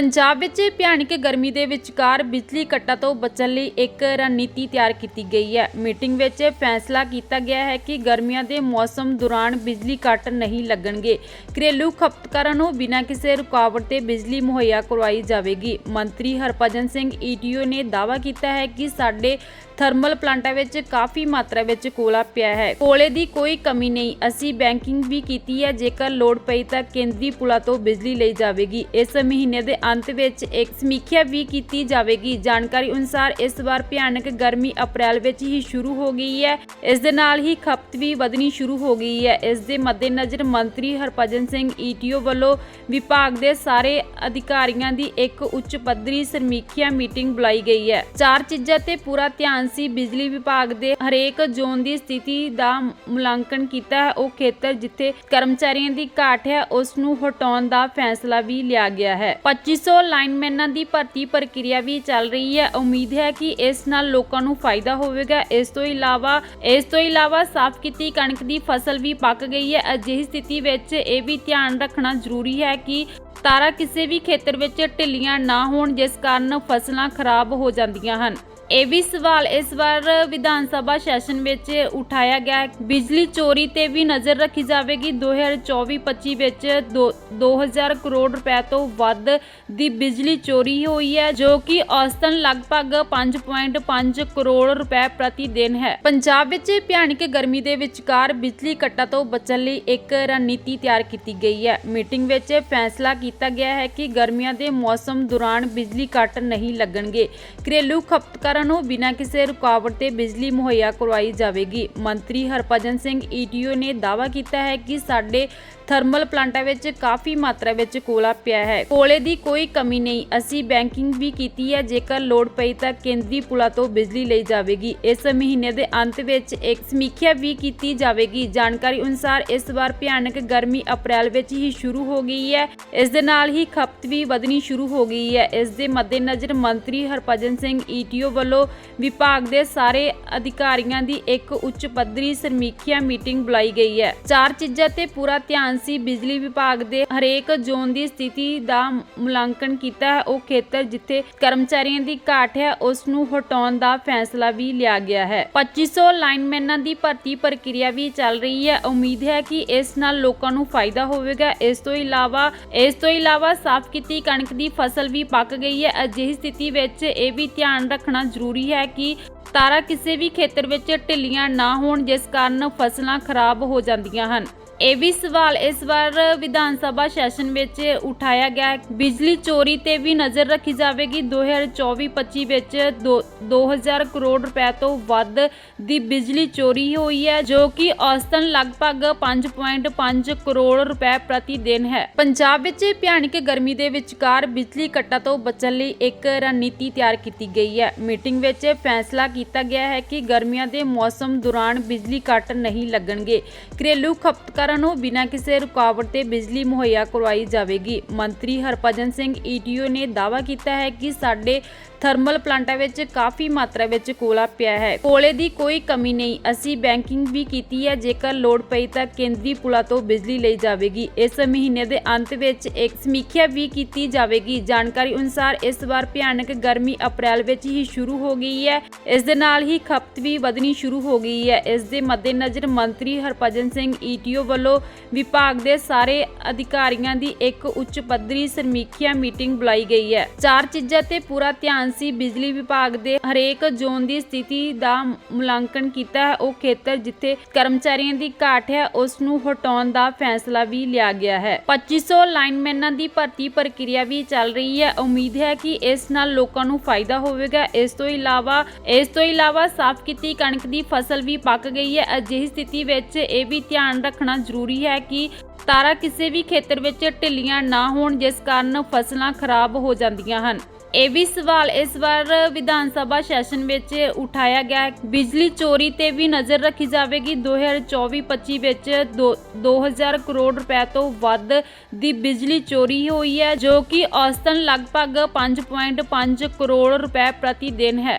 ਪੰਜਾਬ ਵਿੱਚ ਭਿਆਨਕ ਗਰਮੀ ਦੇ ਵਿਚਕਾਰ ਬਿਜਲੀ ਕੱਟਾਂ ਤੋਂ ਬਚਣ ਲਈ ਇੱਕ ਰਣਨੀਤੀ ਤਿਆਰ ਕੀਤੀ ਗਈ ਹੈ। ਮੀਟਿੰਗ ਵਿੱਚ ਫੈਸਲਾ ਕੀਤਾ ਗਿਆ ਹੈ ਕਿ ਗਰਮੀਆਂ ਦੇ ਮੌਸਮ ਦੌਰਾਨ ਬਿਜਲੀ ਕੱਟ ਨਹੀਂ ਲੱਗਣਗੇ। ਘਰੇਲੂ ਖਪਤਕਾਰਾਂ ਨੂੰ ਬਿਨਾਂ ਕਿਸੇ ਰੁਕਾਵਟ ਤੇ ਬਿਜਲੀ ਮੁਹੱਈਆ ਕਰਵਾਈ ਜਾਵੇਗੀ। ਮੰਤਰੀ ਹਰਭਜਨ ਸਿੰਘ ਈਟੀਓ ਨੇ ਦਾਅਵਾ ਕੀਤਾ ਹੈ ਕਿ ਸਾਡੇ ਥਰਮਲ ਪਲਾਂਟਾਂ ਵਿੱਚ ਕਾਫੀ ਮਾਤਰਾ ਵਿੱਚ ਕੋਲਾ ਪਿਆ ਹੈ। ਕੋਲੇ ਦੀ ਕੋਈ ਕਮੀ ਨਹੀਂ। ਅਸੀਂ ਬੈਂਕਿੰਗ ਵੀ ਕੀਤੀ ਹੈ। ਜੇਕਰ ਲੋੜ ਪਈ ਤਾਂ ਕੇਂਦਰੀ ਪੁਲਾਂ ਤੋਂ ਬਿਜਲੀ ਲਈ ਜਾਵੇਗੀ। ਇਸ ਮਹੀਨੇ ਦੇ ਅੰਤ ਵਿੱਚ ਇੱਕ ਸਮੀਖਿਆ ਵੀ ਕੀਤੀ ਜਾਵੇਗੀ। ਜਾਣਕਾਰੀ ਅਨੁਸਾਰ ਇਸ ਵਾਰ ਭਿਆਨਕ ਗਰਮੀ ਅਪ੍ਰੈਲ ਵਿੱਚ ਹੀ ਸ਼ੁਰੂ ਹੋ ਗਈ ਹੈ। ਇਸ ਦੇ ਨਾਲ ਹੀ ਖਪਤ ਵੀ ਵਧਣੀ ਸ਼ੁਰੂ ਹੋ ਗਈ ਹੈ। ਇਸ ਦੇ ਮੱਦੇਨਜ਼ਰ ਮੰਤਰੀ ਹਰਭਜਨ ਸਿੰਘ ਈਟੀਓ ਵੱਲੋਂ ਵਿਭਾਗ ਦੇ ਸਾਰੇ ਅਧਿਕਾਰੀਆਂ ਦੀ ਇੱਕ ਉੱਚ ਪੱਧਰੀ ਸਮੀਖਿਆ ਮੀਟਿੰਗ ਬੁਲਾਈ ਗਈ ਹੈ। ਚਾਰ ਚੀਜ਼ਾਂ ਤੇ ਪੂਰਾ ਧਿਆਨ ਸੀ। ਬਿਜਲੀ ਵਿਭਾਗ ਦੇ ਹਰੇਕ ਜ਼ੋਨ ਦੀ ਸਥਿਤੀ ਦਾ ਮੁਲਾਂਕਣ ਕੀਤਾ ਹੈ। ਉਹ ਖੇਤਰ ਜਿੱਥੇ ਕਰਮਚਾਰੀਆਂ ਦੀ ਘਾਟ ਹੈ, ਉਸ ਨੂੰ ਹਟਾਉਣ ਦਾ ਫੈਸਲਾ ਵੀ ਲਿਆ ਗਿਆ ਹੈ। 2500 ਲਾਈਨਮੈਨਾਂ ਦੀ ਭਰਤੀ ਪ੍ਰਕਿਰਿਆ ਵੀ ਚੱਲ ਰਹੀ ਹੈ। ਉਮੀਦ ਹੈ ਕਿ ਇਸ ਨਾਲ ਲੋਕਾਂ ਨੂੰ ਫਾਇਦਾ ਹੋਵੇਗਾ। ਇਸ ਤੋਂ ਇਲਾਵਾ, ਇਸ ਤੋਂ ਇਲਾਵਾ ਸਾਫ਼ ਕੀਤੀ ਕਣਕ ਦੀ ਫਸਲ ਵੀ ਪੱਕ ਗਈ ਹੈ। ਅਜਿਹੀ ਸਥਿਤੀ ਵਿੱਚ ਇਹ ਵੀ ਧਿਆਨ ਰੱਖਣਾ ਜ਼ਰੂਰੀ ਹੈ ਕਿ ਤਾਰਾ ਕਿਸੇ ਵੀ ਖੇਤਰ ਵਿੱਚ ਢਿੱਲੀਆਂ ਨਾ ਹੋਣ, ਜਿਸ ਕਾਰਨ ਫਸਲਾਂ ਖਰਾਬ ਹੋ ਜਾਂਦੀਆਂ ਹਨ। ਇਹ ਵੀ ਸਵਾਲ, ਇਸ ਵਾਰ ਵਿਧਾਨ ਸਭਾ ਸੈਸ਼ਨ ਵਿੱਚ ਉਠਾਇਆ ਗਿਆ ਬਿਜਲੀ ਚੋਰੀ ਤੇ ਵੀ ਨਜ਼ਰ ਰੱਖੀ ਜਾਵੇਗੀ। 2024-25 ਵਿੱਚ ਦੋ- 2000 ਕਰੋੜ ਰੁਪਏ ਤੋਂ ਵੱਧ ਦੀ ਬਿਜਲੀ ਚੋਰੀ ਹੋਈ ਹੈ, ਜੋ ਕਿ ਔਸਤਨ ਲਗਭਗ 5.5 ਕਰੋੜ ਰੁਪਏ ਪ੍ਰਤੀ ਦਿਨ ਹੈ। ਪੰਜਾਬ ਵਿੱਚ ਭਿਆਨਕ ਗਰਮੀ ਦੇ ਵਿਚਕਾਰ ਬਿਜਲੀ ਕੱਟਾਂ ਤੋਂ ਬਚਣ ਲਈ ਇੱਕ ਰਣਨੀਤੀ ਤਿਆਰ ਕੀਤੀ ਗਈ ਹੈ। ਮੀਟਿੰਗ ਵਿੱਚ ਫੈਸਲਾ ਕੀਤਾ ਗਿਆ ਹੈ ਕਿ ਗਰਮੀਆਂ ਦੇ ਮੌਸਮ ਦੌਰਾਨ ਬਿਜਲੀ ਕੱਟ ਨਹੀਂ ਲੱਗਣਗੇ। ਘਰੇਲੂ ਖਪਤਕਾਰ ਨੂੰ ਬਿਨਾਂ ਕਿਸੇ ਰੁਕਾਵਟ ਤੇ ਬਿਜਲੀ ਮੁਹੱਈਆ ਕਰਵਾਈ ਜਾਵੇਗੀ। ਮੰਤਰੀ ਹਰਭਜਨ ਸਿੰਘ ਈਟੀਓ ਨੇ ਦਾਅਵਾ ਕੀਤਾ ਹੈ ਕਿ ਸਾਡੇ ਥਰਮਲ ਪਲਾਂਟਾਂ ਵਿੱਚ ਕਾਫੀ ਮਾਤਰਾ ਵਿੱਚ ਕੋਲਾ ਪਿਆ ਹੈ। ਕੋਲੇ ਦੀ ਕੋਈ ਕਮੀ ਨਹੀਂ। ਅਸੀਂ ਬੈਂਕਿੰਗ ਵੀ ਕੀਤੀ ਹੈ। ਜੇਕਰ ਲੋੜ ਪਈ ਤਾਂ ਕੇਂਦਰੀ ਪੁਲਾਂ ਤੋਂ ਬਿਜਲੀ ਲਈ ਜਾਵੇਗੀ। ਇਸ ਮਹੀਨੇ ਦੇ ਅੰਤ ਵਿੱਚ ਇੱਕ ਸਮੀਖਿਆ ਵੀ ਕੀਤੀ ਜਾਵੇਗੀ। ਜਾਣਕਾਰੀ ਅਨੁਸਾਰ ਇਸ ਵਾਰ ਭਿਆਨਕ ਗਰਮੀ ਅਪ੍ਰੈਲ ਵਿੱਚ ਹੀ ਸ਼ੁਰੂ ਹੋ ਗਈ ਹੈ। ਇਸ ਦੇ ਨਾਲ ਹੀ ਖਪਤ ਵੀ ਵਧਣੀ ਸ਼ੁਰੂ ਹੋ ਗਈ ਹੈ। ਇਸ ਦੇ ਮੱਦੇਨਜ਼ਰ ਮੰਤਰੀ ਹਰਭਜਨ ਸਿੰਘ ਈਟੀਓ ਵੱਲੋਂ ਵਿਭਾਗ ਦੇ ਸਾਰੇ ਅਧਿਕਾਰੀਆਂ ਦੀ ਇੱਕ ਉੱਚ ਪੱਧਰੀ ਸਮੀਖਿਆ ਮੀਟਿੰਗ ਬੁਲਾਈ ਗਈ ਹੈ। ਚਾਰ ਚੀਜ਼ਾਂ ਤੇ ਪੂਰਾ ਧਿਆਨ ਸੀ। ਬਿਜਲੀ ਵਿਭਾਗ ਦੇ ਹਰੇਕ ਜ਼ੋਨ ਦੀ ਸਥਿਤੀ ਦਾ ਮੁਲਾਂਕਣ ਕੀਤਾ ਹੈ। ਉਹ ਖੇਤਰ ਜਿੱਥੇ ਕਰਮਚਾਰੀਆਂ ਦੀ ਘਾਟ ਹੈ, ਉਸ ਨੂੰ ਹਟਾਉਣ ਦਾ ਫੈਸਲਾ ਵੀ ਲਿਆ ਗਿਆ ਹੈ। 2500 ਲਾਈਨਮੈਨਾਂ ਦੀ ਭਰਤੀ ਪ੍ਰਕਿਰਿਆ ਵੀ ਚੱਲ ਰਹੀ ਹੈ। ਉਮੀਦ ਹੈ ਕਿ ਇਸ ਨਾਲ ਲੋਕਾਂ ਨੂੰ ਫਾਇਦਾ ਹੋਵੇਗਾ। ਇਸ ਤੋਂ ਇਲਾਵਾ, ਇਸ ਤੋਂ ਇਲਾਵਾ ਸਾਫ਼ ਕੀਤੀ ਕਣਕ ਦੀ ਫਸਲ ਵੀ ਪੱਕ ਗਈ ਹੈ। ਅਜਿਹੀ ਸਥਿਤੀ ਵਿੱਚ ਇਹ ਵੀ ਧਿਆਨ ਰੱਖਣਾ ਜ਼ਰੂਰੀ ਹੈ ਕਿ ਤਾਰਾ ਕਿਸੇ ਵੀ ਖੇਤਰ ਵਿੱਚ ਢਿੱਲੀਆਂ ਨਾ ਹੋਣ, ਜਿਸ ਕਾਰਨ ਫਸਲਾਂ ਖਰਾਬ ਹੋ ਜਾਂਦੀਆਂ ਹਨ। ਇਹ ਵੀ ਸਵਾਲ, ਇਸ ਵਾਰ ਵਿਧਾਨ ਸਭਾ ਸੈਸ਼ਨ ਵਿੱਚ ਉਠਾਇਆ ਗਿਆ ਬਿਜਲੀ ਚੋਰੀ ਤੇ ਵੀ ਨਜ਼ਰ ਰੱਖੀ ਜਾਵੇਗੀ। 2024-25 ਵਿੱਚ ਦੋ- 2000 ਕਰੋੜ ਰੁਪਏ ਤੋਂ ਵੱਧ ਦੀ ਬਿਜਲੀ ਚੋਰੀ ਹੋਈ ਹੈ, ਜੋ ਕਿ ਔਸਤਨ ਲਗਭਗ 5.5 ਕਰੋੜ ਰੁਪਏ ਪ੍ਰਤੀ ਦਿਨ ਹੈ। ਪੰਜਾਬ ਵਿੱਚ ਭਿਆਨਕ ਗਰਮੀ ਦੇ ਵਿਚਕਾਰ ਬਿਜਲੀ ਕੱਟਾਂ ਤੋਂ ਬਚਣ ਲਈ ਇੱਕ ਰਣਨੀਤੀ ਤਿਆਰ ਕੀਤੀ ਗਈ ਹੈ। ਮੀਟਿੰਗ ਵਿੱਚ ਫੈਸਲਾ ਕੀਤਾ ਗਿਆ ਹੈ ਕਿ ਗਰਮੀਆਂ ਦੇ ਮੌਸਮ ਦੌਰਾਨ ਬਿਜਲੀ ਕੱਟ ਨਹੀਂ ਲੱਗਣਗੇ। ਘਰੇਲੂ ਖਪਤਕਾਰ ਨੂੰ ਬਿਨਾਂ ਕਿਸੇ ਰੁਕਾਵਟ ਤੇ ਬਿਜਲੀ ਮੁਹੱਈਆ ਕਰਵਾਈ ਜਾਵੇਗੀ। ਮੰਤਰੀ ਹਰਭਜਨ ਸਿੰਘ ਈਟੀਓ ਨੇ ਦਾਅਵਾ ਕੀਤਾ ਹੈ ਕਿ ਸਾਡੇ ਥਰਮਲ ਪਲਾਂਟਾਂ ਵਿੱਚ ਕਾਫੀ ਮਾਤਰਾ ਵਿੱਚ ਕੋਲਾ ਪਿਆ ਹੈ। ਕੋਲੇ ਦੀ ਕੋਈ ਕਮੀ ਨਹੀਂ। ਅਸੀਂ ਬੈਂਕਿੰਗ ਵੀ ਕੀਤੀ ਹੈ। ਜੇਕਰ ਲੋੜ ਪਈ ਤਾਂ ਕੇਂਦਰੀ ਪੁਲਾਂ ਤੋਂ ਬਿਜਲੀ ਲਈ ਜਾਵੇਗੀ। ਇਸ ਮਹੀਨੇ ਦੇ ਅੰਤ ਵਿੱਚ ਇੱਕ ਸਮੀਖਿਆ ਵੀ ਕੀਤੀ ਜਾਵੇਗੀ। ਜਾਣਕਾਰੀ ਅਨੁਸਾਰ ਇਸ ਵਾਰ ਭਿਆਨਕ ਗਰਮੀ ਅਪ੍ਰੈਲ ਵਿੱਚ ਹੀ ਸ਼ੁਰੂ ਹੋ ਗਈ ਹੈ। ਇਸ ਦੇ ਨਾਲ ਹੀ ਖਪਤ ਵੀ ਵਧਣੀ ਸ਼ੁਰੂ ਹੋ ਗਈ ਹੈ। ਇਸ ਦੇ ਮੱਦੇਨਜ਼ਰ ਮੰਤਰੀ ਹਰਭਜਨ ਸਿੰਘ ਈਟੀਓ ਵੱਲੋਂ ਵਿਭਾਗ ਦੇ ਸਾਰੇ ਅਧਿਕਾਰੀਆਂ ਦੀ ਇੱਕ ਉੱਚ ਪੱਧਰੀ ਸਮੀਖਿਆ ਮੀਟਿੰਗ ਬੁਲਾਈ ਗਈ ਹੈ। ਚਾਰ ਚੀਜ਼ਾਂ ਤੇ ਪੂਰਾ ਧਿਆਨ ਸੀ ਬਿਜਲੀ ਵਿਭਾਗ ਦੇ ਹਰੇਕ ਜ਼ੋਨ ਦੀ ਸਥਿਤੀ ਦਾ ਮੁਲਾਂਕਣ ਕੀਤਾ ਹੈ। ਉਹ ਖੇਤਰ ਜਿੱਥੇ ਕਰਮਚਾਰੀਆਂ ਦੀ ਘਾਟ ਹੈ, ਉਸ ਨੂੰ ਹਟਾਉਣ ਦਾ ਫੈਸਲਾ ਵੀ ਲਿਆ ਗਿਆ ਹੈ। 2500 ਲਾਈਨਮੈਨਾਂ ਦੀ ਭਰਤੀ ਪ੍ਰਕਿਰਿਆ ਵੀ ਚੱਲ ਰਹੀ ਹੈ। ਉਮੀਦ ਹੈ ਕਿ ਇਸ ਨਾਲ ਲੋਕਾਂ ਨੂੰ ਫਾਇਦਾ ਹੋਵੇਗਾ। ਇਸ ਤੋਂ ਇਲਾਵਾ, ਇਸ ਤੋਂ ਇਲਾਵਾ ਸਾਫ਼ ਕੀਤੀ ਕਣਕ ਦੀ ਫਸਲ ਵੀ ਪੱਕ ਗਈ ਹੈ। ਅਜਿਹੀ ਸਥਿਤੀ ਵਿੱਚ ਇਹ ਵੀ ਧਿਆਨ ਰੱਖਣਾ ਜ਼ਰੂਰੀ ਹੈ ਕਿ ਤਾਰਾ ਕਿਸੇ ਵੀ ਖੇਤਰ ਵਿੱਚ ਢਿੱਲੀਆਂ ਨਾ ਹੋਣ, ਜਿਸ ਕਾਰਨ ਫਸਲਾਂ ਖਰਾਬ ਹੋ ਜਾਂਦੀਆਂ ਹਨ। ਇਹ ਵੀ ਸਵਾਲ ਇਸ ਵਾਰ ਵਿਧਾਨ ਸਭਾ ਸੈਸ਼ਨ ਵਿੱਚ ਉਠਾਇਆ ਗਿਆ ਹੈ। ਬਿਜਲੀ ਚੋਰੀ ਤੇ ਵੀ ਨਜ਼ਰ ਰੱਖੀ ਜਾਵੇਗੀ। 2024-25 ਵਿੱਚ ਦੋ- 2000 ਕਰੋੜ ਰੁਪਏ ਤੋਂ ਵੱਧ ਦੀ ਬਿਜਲੀ ਚੋਰੀ ਹੋਈ ਹੈ, ਜੋ ਕਿ ਔਸਤਨ ਲਗਭਗ 5.5 ਕਰੋੜ ਰੁਪਏ ਪ੍ਰਤੀ ਦਿਨ ਹੈ।